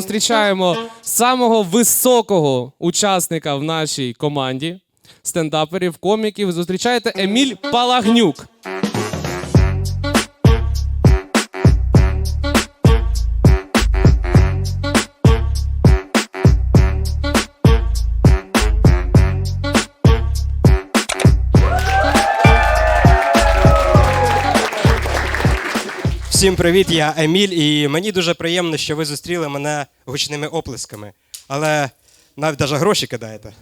зустрічаємо самого високого учасника в нашій команді стендаперів, коміків. Зустрічаєте Еміль Палагнюк. Всім привіт, я Еміль, і мені дуже приємно, що ви зустріли мене гучними оплесками. Але навіть навіть гроші кидаєте.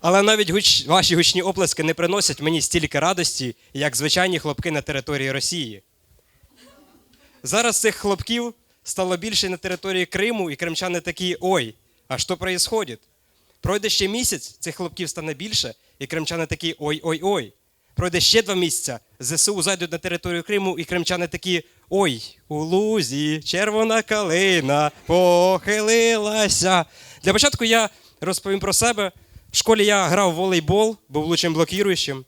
Але навіть гуч... ваші гучні оплески не приносять мені стільки радості, як звичайні хлопки на території Росії. Зараз цих хлопків стало більше на території Криму, і кримчани такі: ой, а що происходит? Пройде ще місяць, цих хлопків стане більше, і кримчани такі ой-ой-ой. Пройде ще два місяця, ЗСУ зайдуть на територію Криму, і кримчани такі: ой, у лузі червона калина похилилася. Для початку я розповім про себе. В школі я грав в волейбол, був лучшим блокіруючим.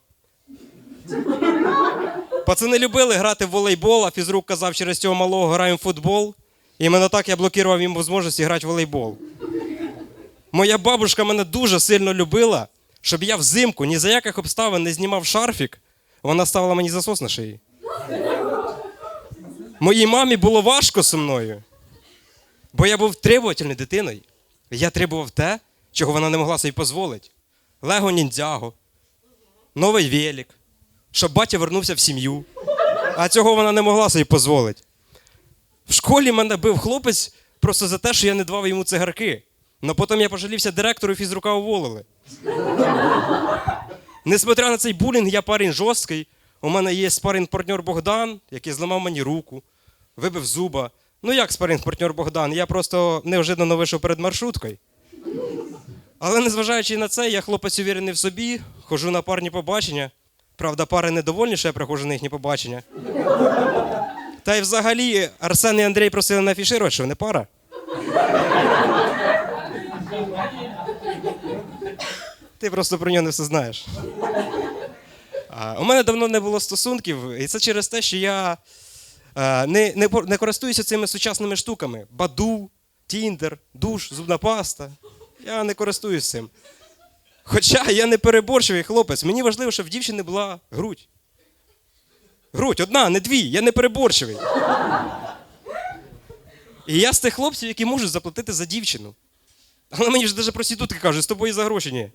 Пацани любили грати в волейбол, а фізрук казав, через цього малого граємо в футбол. І іменно так я блокував їм можливість грати в волейбол. Моя бабушка мене дуже сильно любила, щоб я взимку ні за яких обставин не знімав шарфік, вона ставила мені засос на шиї. Моїй мамі було важко зі мною, бо я був требовательною дитиною. Я требував те, чого вона не могла собі дозволити. Лего ніндзяго, новий велик, щоб батя вернувся в сім'ю. А цього вона не могла собі дозволити. В школі мене бив хлопець просто за те, що я не давав йому цигарки. Но потім я пожалівся директору і фізрука уволили. Несмотря на цей булінг, я парень жорсткий. У мене є спаринг-партнер Богдан, який зламав мені руку, вибив зуба. Ну як спаринг-партнер Богдан? Я просто неожиданно вийшов перед маршруткою. Але незважаючи на це, я хлопець увірений в собі, хожу на парні побачення. Правда, пари недовольні, що я приходжу на їхні побачення. Та й взагалі Арсен і Андрій просили не афішувати, що вони пара. Ти просто про нього не все знаєш. У мене давно не було стосунків, і це через те, що я не, не, не користуюся цими сучасними штуками. Баду, Тіндер, душ, зубна паста. Я не користуюсь цим. Хоча я не переборчивий хлопець, мені важливо, щоб в дівчини була грудь. Грудь, одна, не дві, я не переборчивий. І я з тих хлопців, які можуть заплатити за дівчину. Але мені ж навіть проститутки кажуть, з тобою за гроші ні.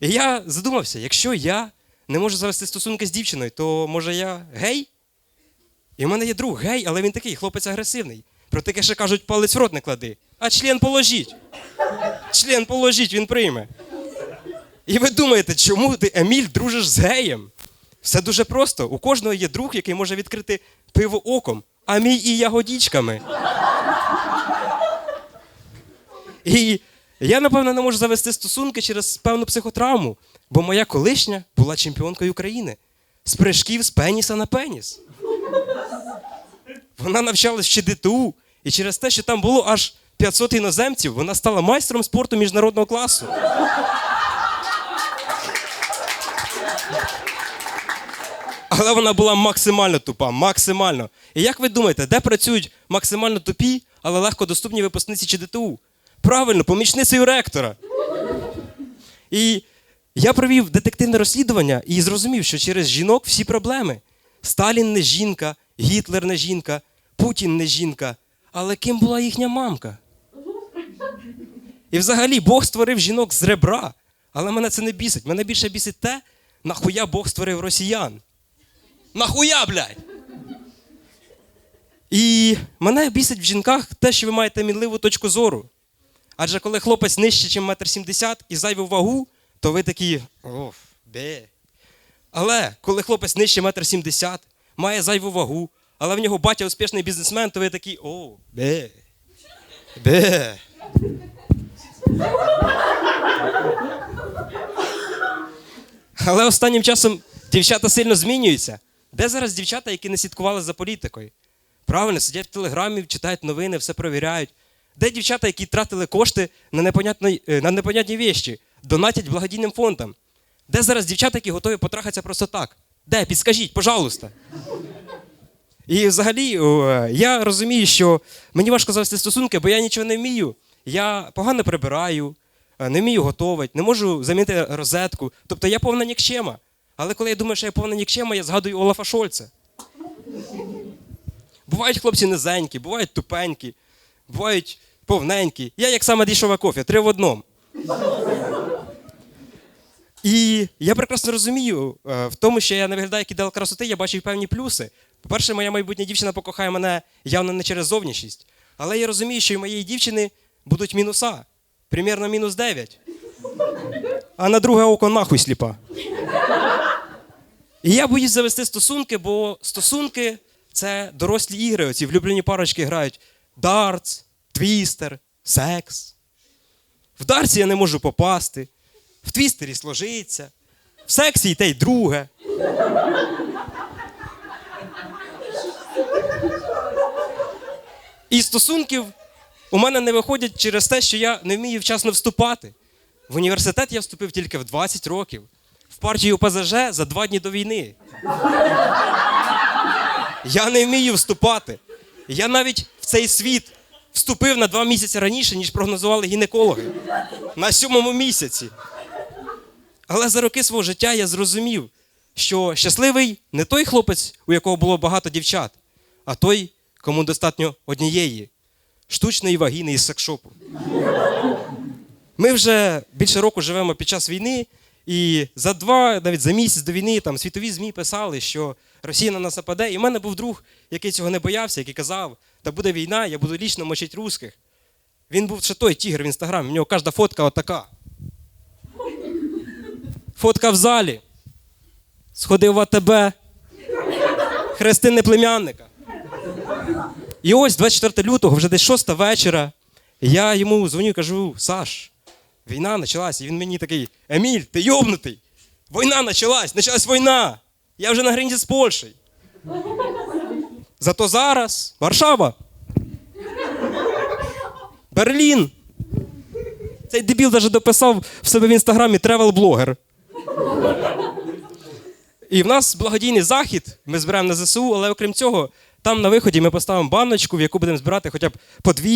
І я задумався, якщо я не можу завести стосунки з дівчиною, то може я гей? І в мене є друг гей, але він такий, хлопець агресивний. Про таке ще кажуть, палець в рот не клади. А член положіть. Член положіть, він прийме. І ви думаєте, чому ти, Еміль, дружиш з геєм? Все дуже просто. У кожного є друг, який може відкрити пиво оком, а мій і ягодічками. І я, напевно, не можу завести стосунки через певну психотравму, бо моя колишня була чемпіонкою України з прыжків з пеніса на пеніс. Вона навчалась в ЧДТУ, і через те, що там було аж 500 іноземців, вона стала майстром спорту міжнародного класу. Але вона була максимально тупа, максимально. І як ви думаєте, де працюють максимально тупі, але легко доступні випускниці ЧДТУ? Правильно, помічницею ректора. І я провів детективне розслідування і зрозумів, що через жінок всі проблеми. Сталін не жінка, Гітлер не жінка, Путін не жінка. Але ким була їхня мамка? І взагалі Бог створив жінок з ребра. Але мене це не бісить. Мене більше бісить те, нахуя Бог створив росіян. Нахуя, блядь? І мене бісить в жінках те, що ви маєте мінливу точку зору. Адже коли хлопець нижче, ніж метр сімдесят і зайву вагу, то ви такі оф, бе. Але коли хлопець нижче метр сімдесят, має зайву вагу, але в нього батя успішний бізнесмен, то ви такі о, бе. Бе. Але останнім часом дівчата сильно змінюються. Де зараз дівчата, які не слідкували за політикою? Правильно, сидять в телеграмі, читають новини, все перевіряють. Де дівчата, які тратили кошти на непонятні, е, на непонятні вещі, донатять благодійним фондам? Де зараз дівчата, які готові потрахатися просто так? Де? Підскажіть, пожалуйста. І взагалі, я розумію, що мені важко завести стосунки, бо я нічого не вмію. Я погано прибираю, е, не вмію готувати, не можу замінити розетку. Тобто я повна нікчема. Але коли я думаю, що я повна нікчема, я згадую Олафа Шольца. Бувають хлопці низенькі, бувають тупенькі, бувають повненькі. Я як саме дійшова кофе, три в одному. І я прекрасно розумію е, в тому, що я не виглядаю як ідеал красоти, я бачу певні плюси. По-перше, моя майбутня дівчина покохає мене явно не через зовнішність. Але я розумію, що і моєї дівчини будуть мінуса. Примірно мінус 9. А на друге око нахуй сліпа. І я боюсь завести стосунки, бо стосунки це дорослі ігри. Оці влюблені парочки грають дартс, твістер, секс. В дартсі я не можу попасти, в твістері сложиться, в сексі й те й друге. І стосунків у мене не виходять через те, що я не вмію вчасно вступати. В університет я вступив тільки в 20 років, в партію ПЗЖ за два дні до війни. Я не вмію вступати. Я навіть в цей світ вступив на два місяці раніше, ніж прогнозували гінекологи. На сьомому місяці. Але за роки свого життя я зрозумів, що щасливий не той хлопець, у якого було багато дівчат, а той, кому достатньо однієї штучної вагіни із секшопу. Ми вже більше року живемо під час війни, і за два, навіть за місяць до війни, там світові ЗМІ писали, що Росія на нас нападе. І в мене був друг, який цього не боявся, який казав, та буде війна, я буду лічно мочити русських. Він був ще той тігр в інстаграмі, в нього кожна фотка отака. Фотка в залі. Сходив в АТБ. Хрестини племянника. І ось 24 лютого, вже десь 6 вечора, я йому дзвоню і кажу: Саш, війна почалась. І він мені такий: Еміль, ти йобнутий. Війна почалась, почалась війна. Я вже на границі з Польщею. Зато зараз Варшава. Берлін. Цей дебіл навіть дописав в себе в інстаграмі тревел-блогер. І в нас благодійний захід, ми збираємо на ЗСУ, але окрім цього, там на виході ми поставимо баночку, в яку будемо збирати хоча б по 2,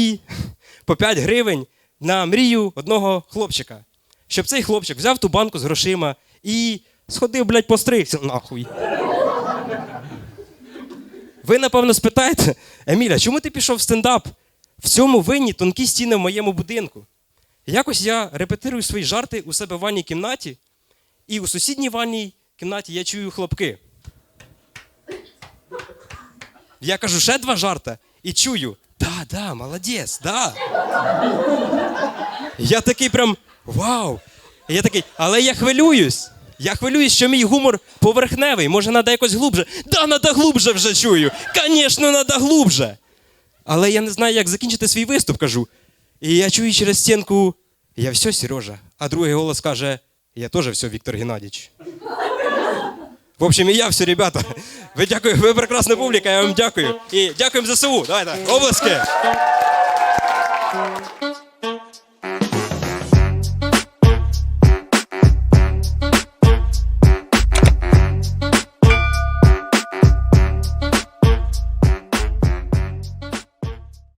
по 5 гривень на мрію одного хлопчика. Щоб цей хлопчик взяв ту банку з грошима і сходив, блядь, постригся нахуй. Ви, напевно, спитаєте, Еміля, чому ти пішов в стендап? В цьому винні тонкі стіни в моєму будинку. Якось я репетирую свої жарти у себе в ванній кімнаті, і у сусідній ванній кімнаті я чую хлопки. Я кажу, ще два жарта, і чую. Да, молодець, да. Я такий прям вау. Я такий, але я хвилююсь. Я хвилююсь, що мій гумор поверхневий, може, треба якось глубже. Да, треба глубже вже чую. Звісно, треба глубже. Але я не знаю, як закінчити свій виступ, кажу. І я чую через стінку, я все, Сережа. А другий голос каже: Я теж все, Віктор Геннадійович. В общем, і я все, ребята. Ви дякую, ви прекрасна публіка, я вам дякую. І дякуємо ЗСУ. Давайте, обласки.